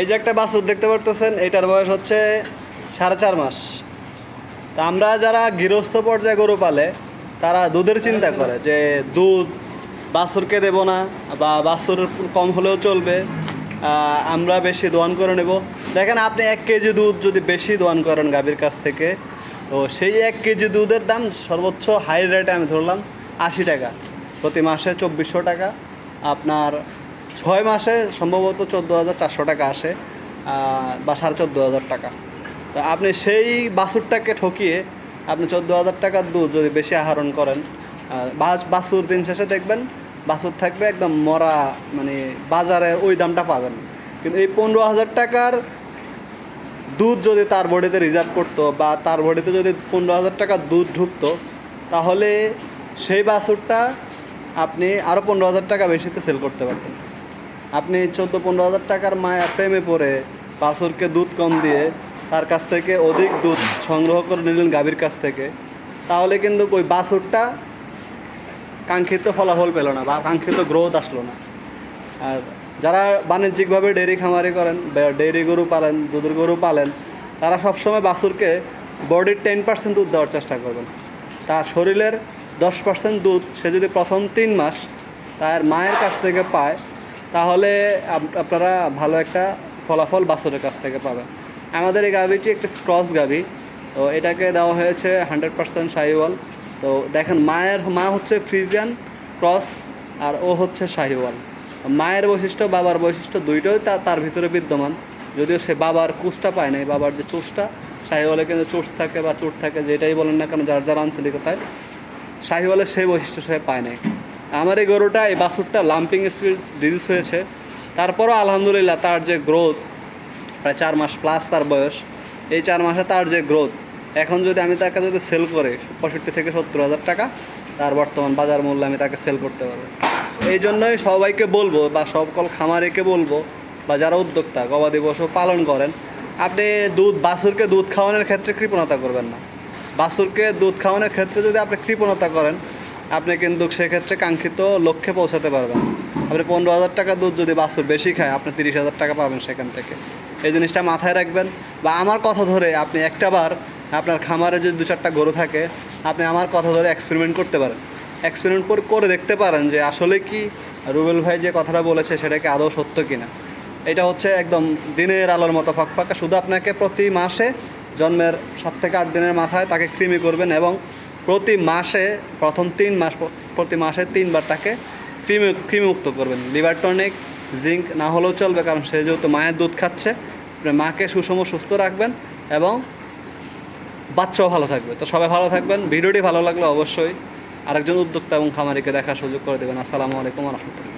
এই যে একটা বাছুর দেখতে পারতেছেন, এটার বয়স হচ্ছে সাড়ে চার মাস। তা আমরা যারা গৃহস্থ পর্যায়ে গরু পালে, তারা দুধের চিন্তা করে যে দুধ বাছুরকে দেব না, বা বাছুর কম হলেও চলবে আমরা বেশি দোয়ান করে নেব। দেখেন আপনি এক কেজি দুধ যদি বেশি দোয়ান করেন গাভীর কাছ থেকে, তো সেই এক কেজি দুধের দাম সর্বোচ্চ হাই রেটে আমি ধরলাম আশি টাকা। প্রতি মাসে চব্বিশশো টাকা। আপনার ছয় মাসে সম্ভবত চোদ্দ হাজার চারশো টাকা আসে বা সাড়ে চোদ্দ হাজার টাকা। তো আপনি সেই বাছুরটাকে ঠকিয়ে আপনি চোদ্দ হাজার টাকার দুধ যদি বেশি আহরণ করেন বাছুর দিন শেষে দেখবেন বাছুর থাকবে একদম মরা মানে বাজারে ওই দামটা পাবেন। কিন্তু এই পনেরো হাজার টাকার দুধ যদি তার বডিতে রিজার্ভ করতো বা তার বডিতে যদি পনেরো হাজার টাকার দুধ ঢুকতো, তাহলে সেই বাছুরটা আপনি আরও পনেরো হাজার টাকা বেশিতে সেল করতে পারতেন। আপনি চোদ্দ পনেরো হাজার টাকার মায়া প্রেমে পড়ে বাছুরকে দুধ কম দিয়ে তার কাছ থেকে অধিক দুধ সংগ্রহ করে নিলেন গাভীর কাছ থেকে, তাহলে কিন্তু ওই বাছুরটা কাঙ্ক্ষিত ফলাফল পেল না বা কাঙ্ক্ষিত গ্রোথ আসলো না। আর যারা বাণিজ্যিকভাবে ডেয়ারি খামারি করেন ডেয়ারি গরু পালেন, দুধের গরু পালেন, তারা সবসময় বাছুরকে বডির টেন পার্সেন্ট দুধ দেওয়ার চেষ্টা করবেন। তার শরীরের দশ পার্সেন্ট দুধ সে যদি প্রথম তিন মাস তার মায়ের কাছ থেকে পায় তাহলে আপনারা ভালো একটা ফলাফল বাছুরের কাছ থেকে পাবেন। আমাদের এই গাভীটি একটি ক্রস গাভী। তো এটাকে দেওয়া হয়েছে হান্ড্রেড পার্সেন্ট শাহিওয়াল। তো দেখেন, মায়ের, মা হচ্ছে ফ্রিজিয়ান, ক্রস আর ও হচ্ছে শাহিওয়াল। মায়ের বৈশিষ্ট্য, বাবার বৈশিষ্ট্য দুইটাই তা তার ভিতরে বিদ্যমান। যদিও সে বাবার কুচটা পায় নাই, বাবার যে চোষটা শাহিওয়ালে কিন্তু চোষ থাকে বা চোট থাকে, যেটাই বলেন না কেন, যার যার আঞ্চলিকতায়, শাহিওয়ালের সেই বৈশিষ্ট্য সে পায় নাই। আমার এই গরুটা, এই বাছুরটা লাম্পিং স্পিড ডিজিজ হয়েছে। তারপরও আলহামদুলিল্লাহ তার যে গ্রোথ প্রায় চার মাস প্লাস তার বয়স, এই চার মাসে তার যে গ্রোথ এখন যদি আমি তাকে যদি সেল করে, পঁয়ষট্টি থেকে সত্তর হাজার টাকা, তার বর্তমান বাজার মূল্য আমি তাকে সেল করতে পারব। এই জন্যই সবাইকে বলব বা সকল খামারিকে বলব বা যারা উদ্যোক্তা, গবাদি পশু পালন করেন, আপনি দুধ, বাছুরকে দুধ খাওয়ানোর ক্ষেত্রে কৃপণতা করবেন না। বাছুরকে দুধ খাওয়ানোর ক্ষেত্রে যদি আপনি কৃপণতা করেন আপনি কিন্তু সেক্ষেত্রে কাঙ্ক্ষিত লক্ষ্যে পৌঁছাতে পারবেন। আপনি পনেরো হাজার টাকা দুধ যদি বাছুর বেশি খায়, আপনি তিরিশ হাজার টাকা পাবেন সেখান থেকে। এই জিনিসটা মাথায় রাখবেন। বা আমার কথা ধরে আপনি একটা বার আপনার খামারে যদি দু চারটা গরু থাকে, আপনি আমার কথা ধরে এক্সপেরিমেন্ট করতে পারেন। এক্সপেরিমেন্ট করে দেখতে পারেন যে আসলে কি রুবেল ভাই যে কথাটা বলেছে, সেটা কি আদৌ সত্য কিনা। এটা হচ্ছে একদম দিনের আলোর মতো ফাঁকফাঁকা। শুধু আপনাকে প্রতি মাসে জন্মের সাত থেকে আট দিনের মাথায় তাকে কৃমি করবেন এবং প্রতি মাসে, প্রথম তিন মাস, প্রতি মাসে তিনবার তাকে কৃমি কৃমিমুক্ত করবেন। লিভার টনিক, জিঙ্ক না হলেও চলবে, কারণ সে যেহেতু মায়ের দুধ খাচ্ছে মাকে সুষম, সুস্থ রাখবেন এবং বাচ্চাও ভালো থাকবে। তো সবাই ভালো থাকবেন। ভিডিওটি ভালো লাগলে অবশ্যই আরেকজন উদ্যোক্তা এবং খামারিকে দেখার সুযোগ করে দেবেন। আসসালামু আলাইকুম রহমতুল্লাহ।